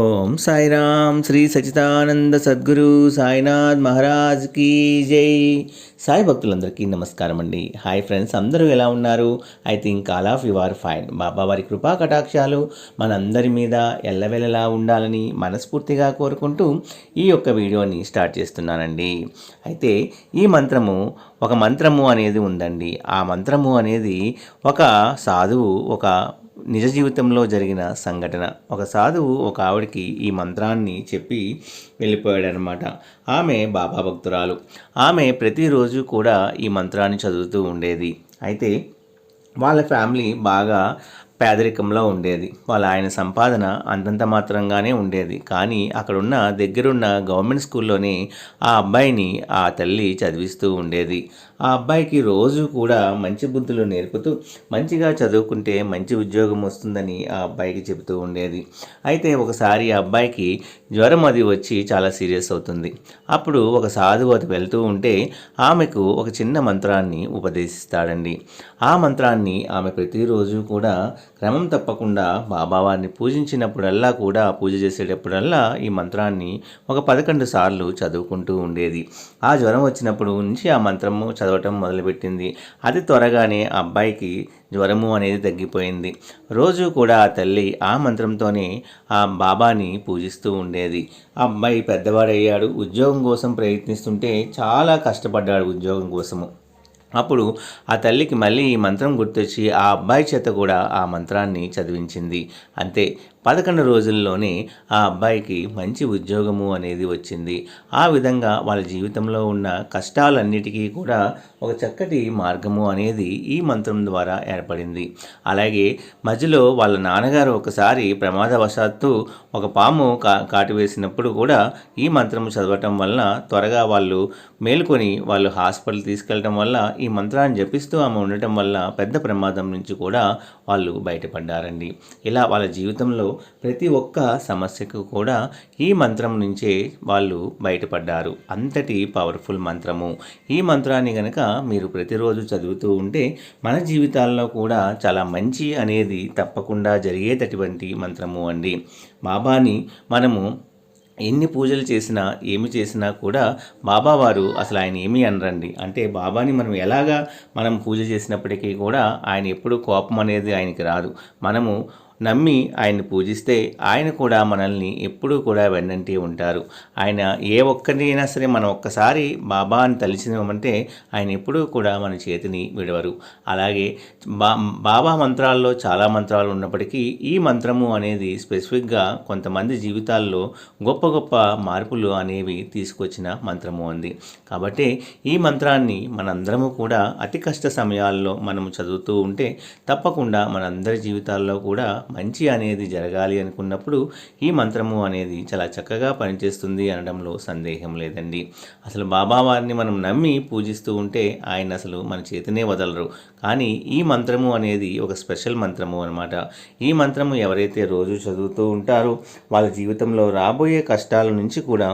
ఓం సాయిరామ్ శ్రీ సచితానంద సద్గురు సాయినాథ్ మహారాజ్ కీ జై. సాయి భక్తులందరికీ నమస్కారం అండి. హాయ్ ఫ్రెండ్స్ అందరూ ఎలా ఉన్నారు? I think all of you are fine. Baba వారి కృపా కటాక్షాలు మనందరి మీద ఎల్లవెల్లలా ఉండాలని మనస్ఫూర్తిగా కోరుకుంటూ ఈ యొక్క వీడియోని స్టార్ట్ చేస్తున్నానండి. అయితే ఈ మంత్రము ఒక మంత్రము అనేది ఉందండి. ఆ మంత్రము అనేది ఒక సాధువు ఒక నిజ జీవితంలో జరిగిన సంఘటన. ఒక సాధువు ఒక ఆవిడకి ఈ మంత్రాన్ని చెప్పి వెళ్ళిపోయాడనమాట. ఆమె బాబా భక్తురాలు. ఆమె ప్రతిరోజు కూడా ఈ మంత్రాన్ని చదువుతూ ఉండేది. అయితే వాళ్ళ ఫ్యామిలీ బాగా పేదరికంలో ఉండేది. వాళ్ళ ఆయన సంపాదన అంతంత మాత్రంగానే ఉండేది. కానీ అక్కడున్న దగ్గరున్న గవర్నమెంట్ స్కూల్లోనే ఆ అబ్బాయిని ఆ తల్లి చదివిస్తూ ఉండేది. ఆ అబ్బాయికి రోజు కూడా మంచి బుద్ధులు నేర్పుతూ మంచిగా చదువుకుంటే మంచి ఉద్యోగం వస్తుందని ఆ అబ్బాయికి చెబుతూ ఉండేది. అయితే ఒకసారి ఆ అబ్బాయికి జ్వరం అది వచ్చి చాలా సీరియస్ అవుతుంది. అప్పుడు ఒక సాధువు అది వెళ్తూ ఉంటే ఆమెకు ఒక చిన్న మంత్రాన్ని ఉపదేశిస్తాడండి. ఆ మంత్రాన్ని ఆమె ప్రతిరోజు కూడా క్రమం తప్పకుండా బాబావారిని పూజించినప్పుడల్లా కూడా పూజ చేసేటప్పుడల్లా ఈ మంత్రాన్ని ఒక పదకొండు సార్లు చదువుకుంటూ ఉండేది. ఆ జ్వరం వచ్చినప్పుడు నుంచి ఆ మంత్రము చదవటం మొదలుపెట్టింది. అతి త్వరగానే ఆ అబ్బాయికి జ్వరము అనేది తగ్గిపోయింది. రోజు కూడా ఆ తల్లి ఆ మంత్రంతోనే ఆ బాబాని పూజిస్తూ ఉండేది. ఆ అబ్బాయి పెద్దవాడయ్యాడు. ఉద్యోగం కోసం ప్రయత్నిస్తుంటే చాలా కష్టపడ్డాడు ఉద్యోగం కోసము. అప్పుడు ఆ తల్లికి మళ్ళీ ఈ మంత్రం గుర్తొచ్చి ఆ అబ్బాయి చేత కూడా ఆ మంత్రాన్ని చదివించింది. అంతే పదకొండు రోజుల్లోనే ఆ అబ్బాయికి మంచి ఉద్యోగము అనేది వచ్చింది. ఆ విధంగా వాళ్ళ జీవితంలో ఉన్న కష్టాలన్నిటికీ కూడా ఒక చక్కటి మార్గము అనేది ఈ మంత్రం ద్వారా ఏర్పడింది. అలాగే మధ్యలో వాళ్ళ నాన్నగారు ఒకసారి ప్రమాదవశాత్తు ఒక పాము కా కాటు వేసినప్పుడు కూడా ఈ మంత్రం చదవటం వలన త్వరగా వాళ్ళు మేలుకొని వాళ్ళు హాస్పిటల్ తీసుకెళ్ళటం వల్ల ఈ ఈ మంత్రాన్ని జపిస్తూ ఆమె ఉండటం వల్ల పెద్ద ప్రమాదం నుంచి కూడా వాళ్ళు బయటపడ్డారండి. ఇలా వాళ్ళ జీవితంలో ప్రతి ఒక్క సమస్యకు కూడా ఈ మంత్రం నుంచే వాళ్ళు బయటపడ్డారు. అంతటి పవర్ఫుల్ మంత్రము. ఈ మంత్రాన్ని గనక మీరు ప్రతిరోజు చదువుతూ ఉంటే మన జీవితాల్లో కూడా చాలా మంచి అనేది తప్పకుండా జరిగేటటువంటి మంత్రము అండి. బాబాని మనము ఎన్ని పూజలు చేసినా ఏమి చేసినా కూడా బాబా వారు అసలు ఆయన ఏమీ అనరండి. అంటే బాబాని మనం ఎలాగా మనం పూజ చేసినప్పటికీ కూడా ఆయన ఎప్పుడు కోపం అనేది ఆయనకి రాదు. మనము నమ్మి ఆయన్ని పూజిస్తే ఆయన కూడా మనల్ని ఎప్పుడూ కూడా వెన్నంటి ఉంటారు. ఆయన ఏ ఒక్కరినైనా సరే మనం ఒక్కసారి బాబా అని తలిచినామంటే ఆయన ఎప్పుడూ కూడా మన చేతిని విడవరు. అలాగే బా బాబా మంత్రాల్లో చాలా మంత్రాలు ఉన్నప్పటికీ ఈ మంత్రము అనేది స్పెసిఫిక్గా కొంతమంది జీవితాల్లో గొప్ప గొప్ప మార్పులు అనేవి తీసుకొచ్చిన మంత్రము ఉంది కాబట్టి ఈ మంత్రాన్ని మనందరము కూడా అతి కష్ట సమయాల్లో మనము చదువుతూ ఉంటే తప్పకుండా మనందరి జీవితాల్లో కూడా మంచి అనేది జరగాలి అనుకున్నప్పుడు ఈ మంత్రము అనేది చాలా చక్కగా పనిచేస్తుంది అనడంలో సందేహం లేదండి. అసలు బాబా వారిని మనం నమ్మి పూజిస్తూ ఉంటే ఆయన అసలు మన చేతినే వదలరు. కానీ ఈ మంత్రము అనేది ఒక స్పెషల్ మంత్రము అనమాట ఈ మంత్రము ఎవరైతే రోజు చదువుతూ ఉంటారో వాళ్ళ జీవితంలో రాబోయే కష్టాల నుంచి కూడా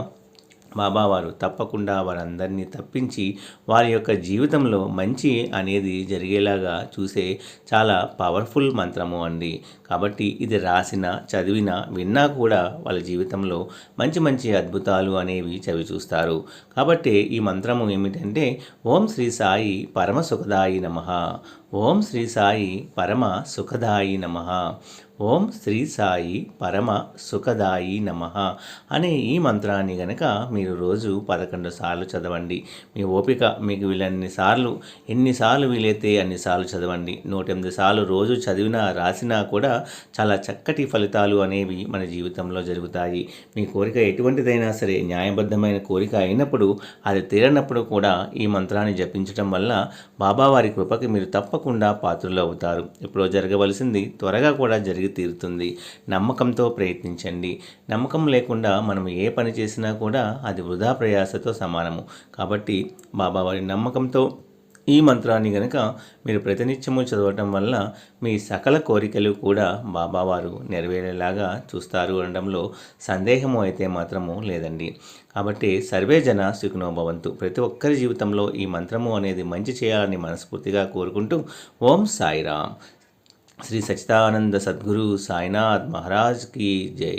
బాబావారు తప్పకుండా వారందరినీ తప్పించి వారి యొక్క జీవితంలో మంచి అనేది జరిగేలాగా చూసే చాలా పవర్ఫుల్ మంత్రము అండి. కాబట్టి ఇది రాసిన చదివిన విన్నా కూడా వాళ్ళ జీవితంలో మంచి మంచి అద్భుతాలు అనేవి చవి చూస్తారు. కాబట్టి ఈ మంత్రము ఏమిటంటే ఓం శ్రీ సాయి పరమ సుఖదాయి నమ. ఓం శ్రీ సాయి పరమ సుఖదాయి నమ. ఓం శ్రీ సాయి పరమ సుఖదాయి నమ అనే ఈ మంత్రాన్ని గనక మీరు రోజు పదకొండు సార్లు చదవండి. మీ ఓపిక మీకు వీళ్ళన్ని సార్లు ఎన్నిసార్లు వీలైతే అన్నిసార్లు చదవండి. నూట ఎనిమిది సార్లు రోజు చదివినా రాసినా కూడా చాలా చక్కటి ఫలితాలు అనేవి మన జీవితంలో జరుగుతాయి. మీ కోరిక ఎటువంటిదైనా సరే న్యాయబద్ధమైన కోరిక అయినప్పుడు అది తీరనప్పుడు కూడా ఈ మంత్రాన్ని జపించడం వల్ల బాబావారి కృపకి మీరు తప్పకుండా తప్పకుండా పాత్రలు అవుతారు. ఎప్పుడో జరగవలసింది త్వరగా కూడా జరిగి తీరుతుంది. నమ్మకంతో ప్రయత్నించండి. నమ్మకం లేకుండా మనం ఏ పని చేసినా కూడా అది వృధా ప్రయాసతో సమానము. కాబట్టి బాబా వారి నమ్మకంతో ఈ మంత్రాన్ని గనక మీరు ప్రతినిత్యము చదవటం వల్ల మీ సకల కోరికలు కూడా బాబావారు నెరవేరేలాగా చూస్తారు అనడంలో సందేహము అయితే మాత్రము లేదండి. కాబట్టి సర్వే జన సుఖనోభవంతు ప్రతి ఒక్కరి జీవితంలో ఈ మంత్రము అనేది మంచి చేయాలని మనస్ఫూర్తిగా కోరుకుంటూ ఓం సాయిరామ్. శ్రీ సచిదానంద సద్గురు సాయినాథ్ మహారాజ్ కీ జై.